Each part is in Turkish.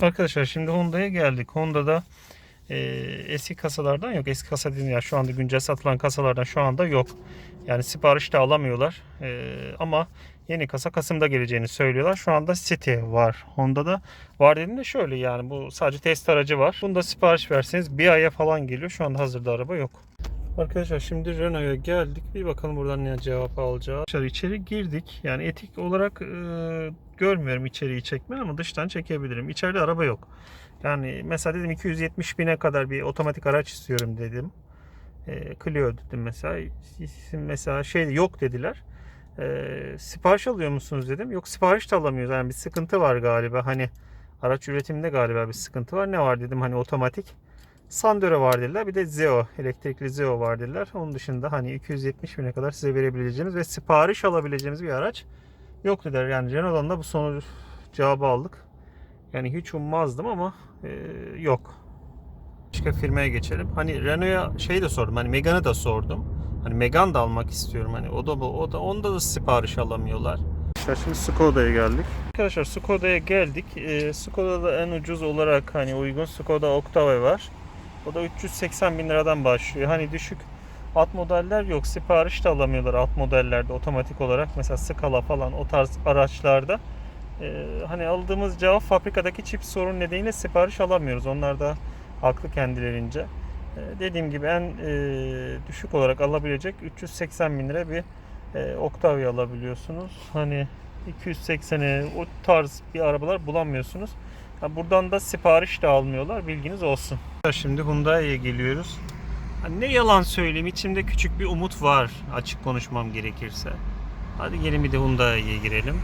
Arkadaşlar şimdi Honda'ya geldik. Honda'da e, eski kasalardan yok. Eski kasa dediğim ya şu anda güncel satılan kasalardan şu anda yok. Yani sipariş de alamıyorlar. E, ama yeni kasa Kasım'da geleceğini söylüyorlar. Şu anda City var. Honda'da var dediğimde şöyle yani bu sadece test aracı var. Bunda sipariş verseniz bir aya falan geliyor. Şu anda hazırda araba yok. Arkadaşlar şimdi Renault'a geldik. Bir bakalım buradan ne cevap alacağız. Arkadaşlar içeri girdik. Yani etik olarak e, görmüyorum içeriği çekme ama dıştan çekebilirim. İçeride araba yok. Yani mesela dedim 270 bine kadar bir otomatik araç istiyorum dedim. E, Clio dedim mesela. Mesela şey yok dediler. E, sipariş alıyor musunuz dedim. Yok sipariş de alamıyoruz. Yani bir sıkıntı var galiba. Hani araç üretiminde galiba bir sıkıntı var. Ne var dedim hani otomatik. Sandero var dediler. Bir de Zeo, elektrikli Zeo var dediler. Onun dışında hani 270 bine kadar size verebileceğimiz ve sipariş alabileceğimiz bir araç yok dediler. Yani Renault'dan da bu sonuç cevabı aldık. Yani hiç ummazdım ama e, yok. Başka firmaya geçelim. Hani Renault'a şey de sordum. Hani Megane'ı da sordum. Hani Megane da almak istiyorum. Hani o da bu, o da onda da sipariş alamıyorlar. Arkadaşlar şimdi Skoda'ya geldik. Arkadaşlar Skoda'ya geldik. Ee, Skoda'da en ucuz olarak hani uygun Skoda Octavia var. O da 380 bin liradan başlıyor. Hani düşük alt modeller yok. Sipariş de alamıyorlar alt modellerde otomatik olarak. Mesela Scala falan o tarz araçlarda. Ee, hani aldığımız cevap fabrikadaki çip sorun nedeniyle sipariş alamıyoruz. Onlar da haklı kendilerince. Ee, dediğim gibi en e, düşük olarak alabilecek 380 bin lira bir e, Octavia alabiliyorsunuz. Hani 280'e o tarz bir arabalar bulamıyorsunuz. Buradan da sipariş de almıyorlar. Bilginiz olsun. Şimdi Hyundai'ye geliyoruz. Ne yalan söyleyeyim içimde küçük bir umut var açık konuşmam gerekirse. Hadi gelin bir de Hyundai'ye girelim.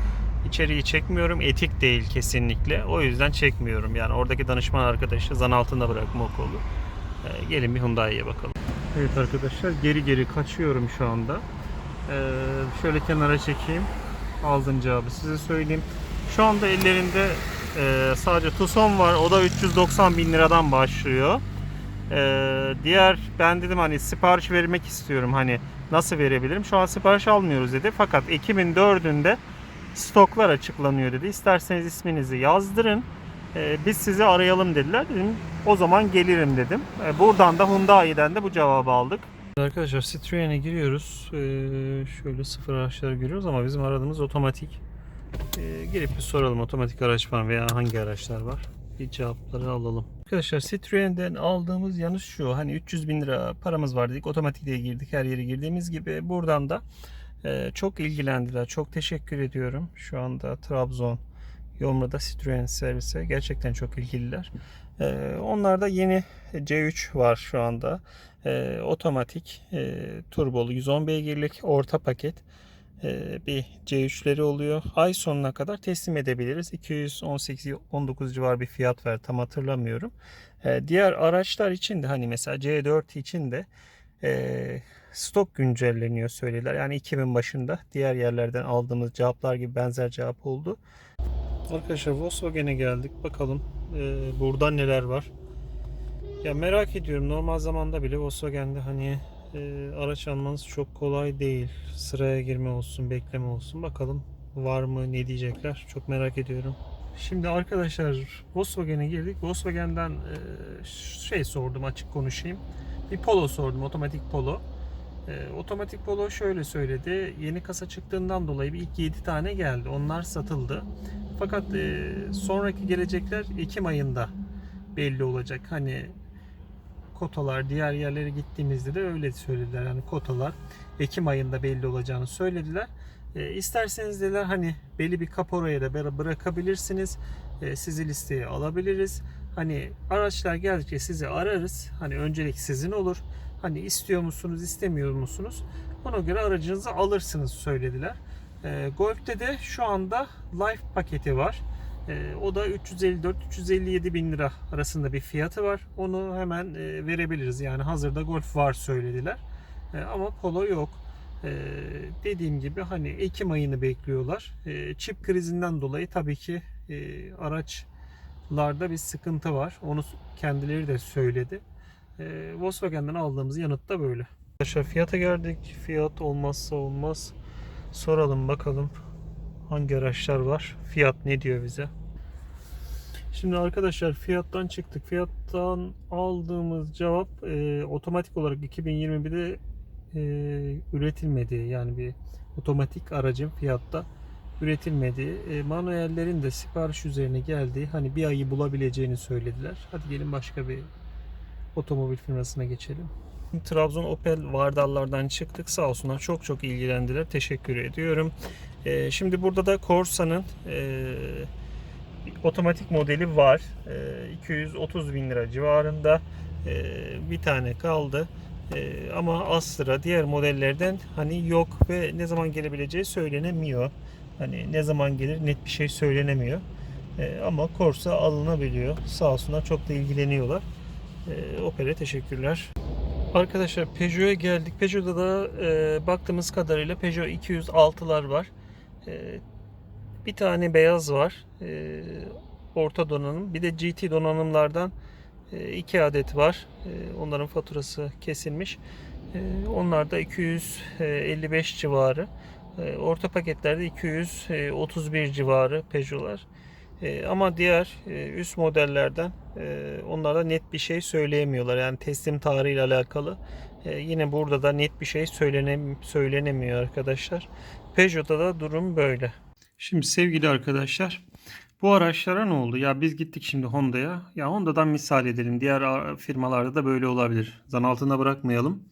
İçeriği çekmiyorum. Etik değil kesinlikle. O yüzden çekmiyorum. Yani oradaki danışman arkadaşı zan altında bırakmak olur. Ee, gelin bir Hyundai'ye bakalım. Evet arkadaşlar geri geri kaçıyorum şu anda. Ee, şöyle kenara çekeyim. Aldığım cevabı size söyleyeyim. Şu anda ellerinde e, sadece Tucson var. O da 390 bin liradan başlıyor. Ee, diğer ben dedim hani sipariş vermek istiyorum hani nasıl verebilirim? Şu an sipariş almıyoruz dedi. Fakat Ekim'in 4'ünde stoklar açıklanıyor dedi. İsterseniz isminizi yazdırın. Ee, biz sizi arayalım dediler. Dedim o zaman gelirim dedim. Ee, buradan da Hyundai'den de bu cevabı aldık. Arkadaşlar Citroen'e giriyoruz. Ee, şöyle sıfır araçları görüyoruz ama bizim aradığımız otomatik. Ee, gelip bir soralım otomatik araç var veya hangi araçlar var. Bir cevapları alalım. Arkadaşlar Citroen'den aldığımız yanlış şu. Hani 300 bin lira paramız var dedik. Otomatik diye girdik. Her yere girdiğimiz gibi. Buradan da e, çok ilgilendiler. Çok teşekkür ediyorum. Şu anda Trabzon Yomra'da Citroen servise gerçekten çok ilgililer. Ee, onlarda yeni C3 var şu anda. Ee, otomatik e, turbolu 110 beygirlik orta paket e, bir C3'leri oluyor. Ay sonuna kadar teslim edebiliriz. 218-19 civar bir fiyat ver tam hatırlamıyorum. Diğer araçlar için de hani mesela C4 için de stok güncelleniyor söylediler. Yani 2000 başında diğer yerlerden aldığımız cevaplar gibi benzer cevap oldu. Arkadaşlar Volkswagen'e geldik. Bakalım e, burada neler var. Ya merak ediyorum. Normal zamanda bile Volkswagen'de hani e, araç almanız çok kolay değil. Sıraya girme olsun, bekleme olsun. Bakalım var mı, ne diyecekler. Çok merak ediyorum. Şimdi arkadaşlar Volkswagen'e girdik. Volkswagen'den e, şey sordum açık konuşayım. Bir Polo sordum, otomatik Polo. E, otomatik Polo şöyle söyledi. Yeni kasa çıktığından dolayı bir ilk 7 tane geldi. Onlar satıldı. Fakat e, sonraki gelecekler Ekim ayında belli olacak. Hani kotalar diğer yerlere gittiğimizde de öyle söylediler. Yani kotalar Ekim ayında belli olacağını söylediler. E, isterseniz dediler hani belli bir kaporaya da bıra- bırakabilirsiniz. E, sizi listeye alabiliriz. Hani araçlar geldikçe sizi ararız. Hani öncelik sizin olur. Hani istiyor musunuz, istemiyor musunuz? Ona göre aracınızı alırsınız söylediler. E, Golf'te de şu anda Life paketi var. E, o da 354-357 bin lira arasında bir fiyatı var. Onu hemen e, verebiliriz. Yani hazırda Golf var söylediler. E, ama Polo yok. E, dediğim gibi hani Ekim ayını bekliyorlar. E, çip krizinden dolayı tabii ki araçlarda bir sıkıntı var. Onu kendileri de söyledi. E, Volkswagen'den aldığımız yanıt da böyle. Arkadaşlar fiyata geldik. Fiyat olmazsa olmaz. Soralım bakalım hangi araçlar var. Fiyat ne diyor bize. Şimdi arkadaşlar fiyattan çıktık. Fiyattan aldığımız cevap e, otomatik olarak 2021'de e, üretilmedi. Yani bir otomatik aracın fiyatta üretilmedi. E, manuellerin de sipariş üzerine geldiği hani bir ayı bulabileceğini söylediler. Hadi gelin başka bir otomobil firmasına geçelim. Trabzon Opel Vardallardan çıktık. Sağ olsunlar çok çok ilgilendiler. Teşekkür ediyorum. E, şimdi burada da Corsa'nın e, otomatik modeli var. E, 230 bin lira civarında e, bir tane kaldı. E, ama Astra diğer modellerden hani yok ve ne zaman gelebileceği söylenemiyor. Hani ne zaman gelir net bir şey söylenemiyor. E, ama Corsa alınabiliyor. Sağ olsunlar çok da ilgileniyorlar. E, Opel'e teşekkürler. Arkadaşlar Peugeot'a geldik. Peugeot'da da e, baktığımız kadarıyla Peugeot 206'lar var. E, bir tane beyaz var. E, orta donanım. Bir de GT donanımlardan e, iki adet var. E, onların faturası kesilmiş. E, onlar da 255 civarı. E, orta paketlerde 231 civarı Peugeot'lar. E, ama diğer e, üst modellerden e, onlarda net bir şey söyleyemiyorlar. Yani teslim tarihiyle alakalı. E, yine burada da net bir şey söylenem söylenemiyor arkadaşlar. Peugeot'ta da durum böyle. Şimdi sevgili arkadaşlar bu araçlara ne oldu? Ya biz gittik şimdi Honda'ya. Ya Honda'dan misal edelim. Diğer firmalarda da böyle olabilir. Zan altında bırakmayalım.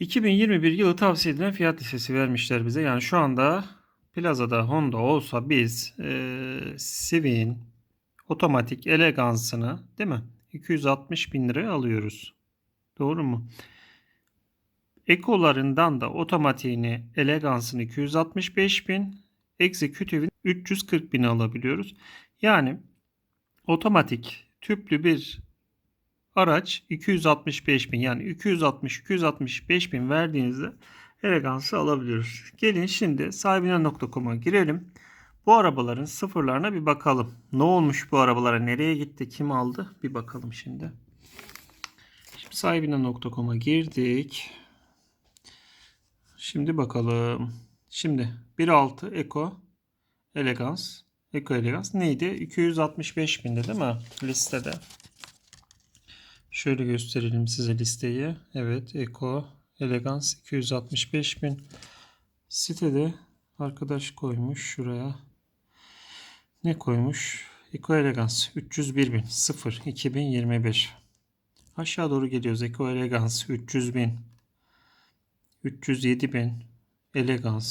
2021 yılı tavsiye edilen fiyat listesi vermişler bize. Yani şu anda plazada Honda olsa biz e, Civic'in otomatik elegansını değil mi? 260 bin liraya alıyoruz. Doğru mu? Ekolarından da otomatiğini elegansını 265 bin, executive'in 340 bin alabiliyoruz. Yani otomatik tüplü bir araç 265 bin yani 260-265 bin verdiğinizde elegansı alabiliyoruz. Gelin şimdi sahibine.com'a girelim. Bu arabaların sıfırlarına bir bakalım. Ne olmuş bu arabalara? Nereye gitti? Kim aldı? Bir bakalım şimdi. Şimdi sahibine.com'a girdik. Şimdi bakalım. Şimdi 1.6 Eco Elegance. Eco Elegance neydi? 265 binde değil mi? Listede. Şöyle gösterelim size listeyi. Evet Eco Elegance 265 bin. Sitede arkadaş koymuş şuraya. Ne koymuş? Eco Elegance 301 bin. 0 2025. Aşağı doğru geliyoruz. Eco Elegance 300 bin. 307 bin. Elegance.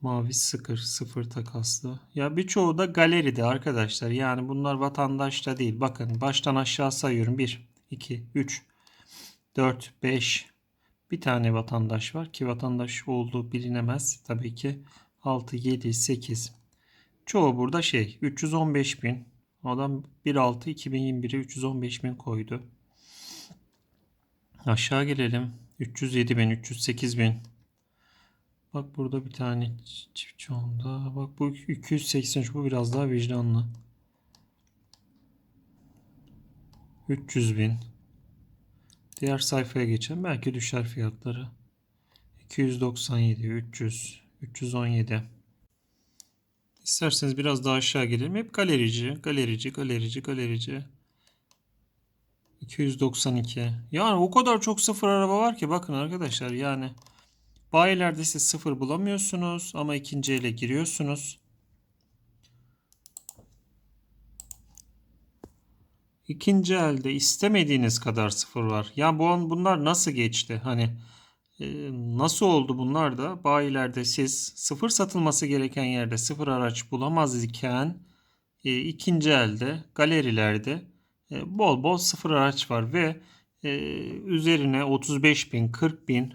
Mavi sıkır sıfır takaslı. Ya birçoğu da galeride arkadaşlar. Yani bunlar vatandaşta değil. Bakın baştan aşağı sayıyorum. 1, 2, 3, 4, 5. Bir tane vatandaş var ki vatandaş olduğu bilinemez tabii ki. 6, 7, 8. Çoğu burada şey 315 bin. Adam 1.6 2021'e 315 bin koydu. Aşağı gelelim. 307 bin, 308 bin. Bak burada bir tane çiftçi onda. Bak bu 283 bu biraz daha vicdanlı. 300 bin. Diğer sayfaya geçelim. Belki düşer fiyatları. 297, 300, 317. İsterseniz biraz daha aşağı gelelim. Hep galerici, galerici, galerici, galerici. 292. Yani o kadar çok sıfır araba var ki bakın arkadaşlar yani bayilerde siz sıfır bulamıyorsunuz ama ikinci ele giriyorsunuz. İkinci elde istemediğiniz kadar sıfır var. Ya bu bunlar nasıl geçti? Hani e, nasıl oldu bunlar da? Bayilerde siz sıfır satılması gereken yerde sıfır araç bulamaz iken e, ikinci elde galerilerde e, bol bol sıfır araç var ve üzerine 35 bin 40 bin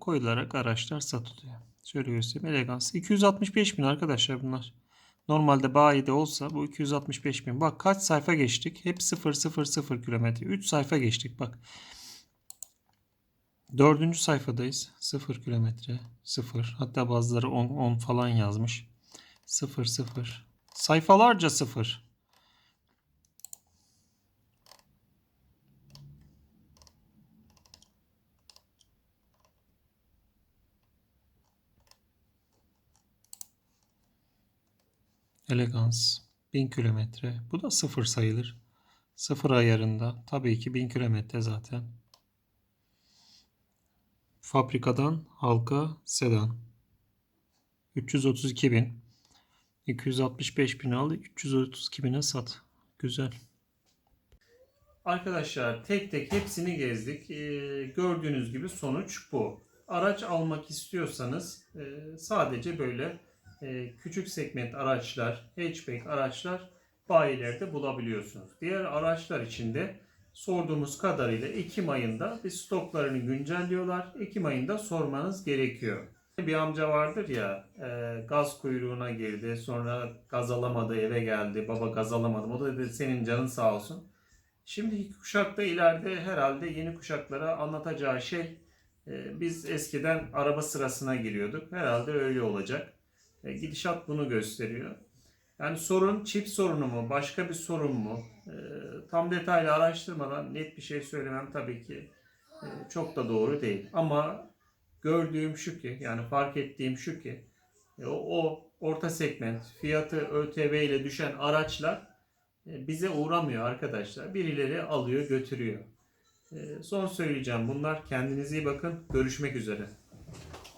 koyularak araçlar satılıyor. Şöyle göstereyim. Elegans. 265 bin arkadaşlar bunlar. Normalde bayide olsa bu 265 bin. Bak kaç sayfa geçtik. Hep 0 0 0 kilometre. 3 sayfa geçtik bak. Dördüncü sayfadayız. 0 kilometre. 0. Hatta bazıları 10, 10 falan yazmış. 0 0. Sayfalarca 0. Elegans. 1000 kilometre. Bu da sıfır sayılır. Sıfır ayarında. Tabii ki 1000 kilometre zaten. Fabrikadan halka sedan. 332 bin. 265 bin al, 332 bine sat. Güzel. Arkadaşlar tek tek hepsini gezdik. Ee, gördüğünüz gibi sonuç bu. Araç almak istiyorsanız e, sadece böyle e, küçük segment araçlar, hatchback araçlar bayilerde bulabiliyorsunuz. Diğer araçlar için de sorduğumuz kadarıyla Ekim ayında bir stoklarını güncelliyorlar. Ekim ayında sormanız gerekiyor. Bir amca vardır ya e, gaz kuyruğuna girdi sonra gaz alamadı eve geldi baba gaz alamadım o da dedi senin canın sağ olsun. Şimdiki kuşakta ileride herhalde yeni kuşaklara anlatacağı şey e, biz eskiden araba sırasına giriyorduk. Herhalde öyle olacak. E, gidişat bunu gösteriyor. Yani sorun çip sorunu mu, başka bir sorun mu? E, tam detaylı araştırmadan net bir şey söylemem tabii ki e, çok da doğru değil. Ama gördüğüm şu ki, yani fark ettiğim şu ki, e, o, o orta segment, fiyatı ÖTV ile düşen araçlar e, bize uğramıyor arkadaşlar. Birileri alıyor, götürüyor. E, Son söyleyeceğim bunlar. Kendinize iyi bakın. Görüşmek üzere.